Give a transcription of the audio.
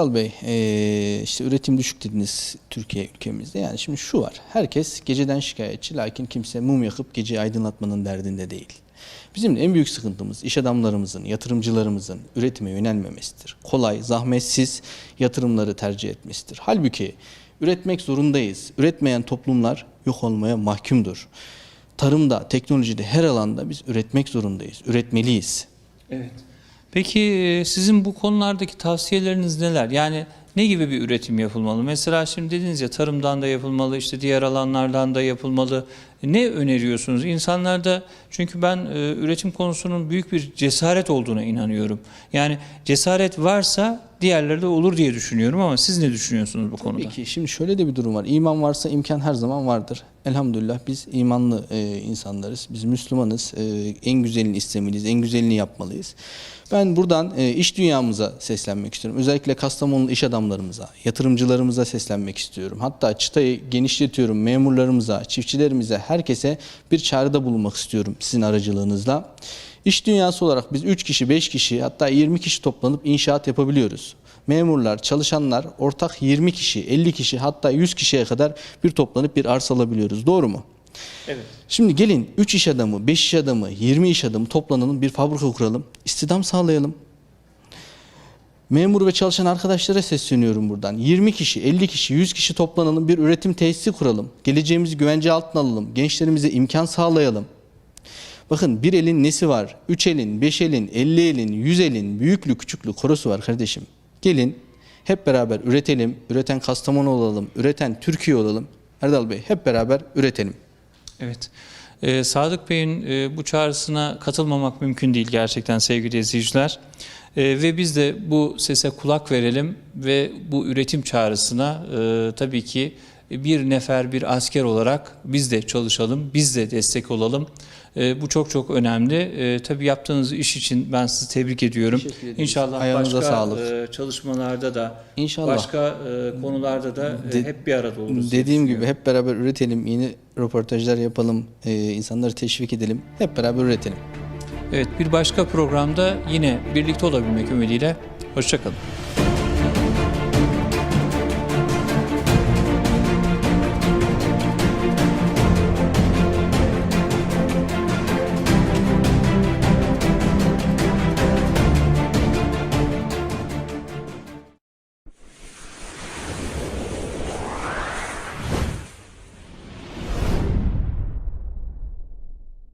Bey, eee, işte üretim düşük dediniz Türkiye ülkemizde. Yani şimdi şu var. Herkes geceden şikayetçi lakin kimse mum yakıp geceyi aydınlatmanın derdinde değil. Bizim de en büyük sıkıntımız iş adamlarımızın, yatırımcılarımızın üretime yönelmemesidir. Kolay, zahmetsiz yatırımları tercih etmesidir. Halbuki üretmek zorundayız. Üretmeyen toplumlar yok olmaya mahkumdur. Tarımda, teknolojide, her alanda biz üretmek zorundayız. Üretmeliyiz. Evet. Peki e, sizin bu konulardaki tavsiyeleriniz neler? Yani ne gibi bir üretim yapılmalı? Mesela şimdi dediniz ya tarımdan da yapılmalı, işte diğer alanlardan da yapılmalı. Ne öneriyorsunuz? İnsanlarda çünkü ben e, üretim konusunun büyük bir cesaret olduğuna inanıyorum. Yani cesaret varsa diğerleri de olur diye düşünüyorum ama siz ne düşünüyorsunuz bu konuda? Peki şimdi şöyle de bir durum var. İman varsa imkan her zaman vardır. Elhamdülillah biz imanlı e, insanlarız. Biz Müslümanız. E, en güzelini istemeliyiz. En güzelini yapmalıyız. Ben buradan e, iş dünyamıza seslenmek istiyorum. Özellikle Kastamonulu iş adamlarımıza, yatırımcılarımıza seslenmek istiyorum. Hatta çıtayı genişletiyorum. Memurlarımıza, çiftçilerimize, herkese bir çağrıda bulunmak istiyorum sizin aracılığınızla. İş dünyası olarak biz 3 kişi, 5 kişi hatta 20 kişi toplanıp inşaat yapabiliyoruz. Memurlar, çalışanlar ortak 20 kişi, 50 kişi hatta 100 kişiye kadar bir toplanıp bir arsa alabiliyoruz. Doğru mu? Evet. Şimdi gelin 3 iş adamı, 5 iş adamı, 20 iş adamı toplanalım, bir fabrika kuralım, istihdam sağlayalım. Memur ve çalışan arkadaşlara sesleniyorum buradan. 20 kişi, 50 kişi, 100 kişi toplanalım, bir üretim tesisi kuralım. Geleceğimizi güvence altına alalım, gençlerimize imkan sağlayalım. Bakın bir elin nesi var? 3 elin, 5 elin, 50 elin, 100 elin, büyüklü küçüklü korosu var kardeşim. Gelin hep beraber üretelim, üreten Kastamonu olalım, üreten Türkiye olalım. Erdal Bey hep beraber üretelim. Evet. Ee, Sadık Bey'in e, bu çağrısına katılmamak mümkün değil gerçekten sevgili izleyiciler. Ee, ve biz de bu sese kulak verelim ve bu üretim çağrısına e, tabii ki bir nefer, bir asker olarak biz de çalışalım, biz de destek olalım. Ee, bu çok çok önemli. Ee, tabii yaptığınız iş için ben sizi tebrik ediyorum. İnşallah Ayağınıza başka sağlık. e, çalışmalarda da, İnşallah. başka e, konularda da e, De- hep bir arada oluruz. Dediğim gibi hep beraber üretelim, yeni röportajlar yapalım, e, insanları teşvik edelim, hep beraber üretelim. Evet bir başka programda yine birlikte olabilmek ümidiyle. Hoşçakalın.